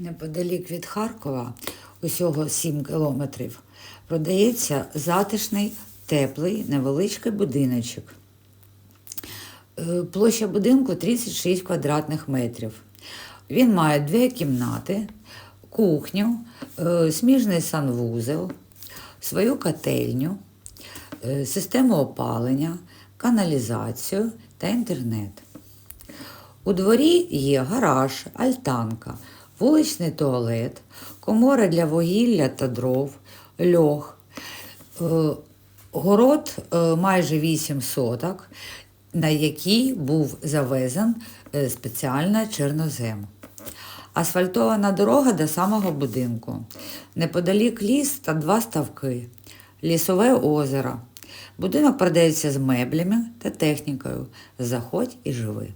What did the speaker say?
Неподалік від Харкова, усього 7 кілометрів, продається затишний, теплий, невеличкий будиночок. Е, Площа будинку 36 квадратних метрів. Він має дві кімнати, кухню, е, сміжний санвузел, свою котельню, е, систему опалення, каналізацію та інтернет. У дворі є гараж, альтанка, вуличний туалет, комора для вугілля та дров, льох. Е, Город е, майже 8 соток, на який був завезен е, спеціальна чорнозем. Асфальтована дорога до самого будинку. Неподалік ліс та два ставки, лісове озеро. Будинок продається з меблями та технікою. Заходь і живи.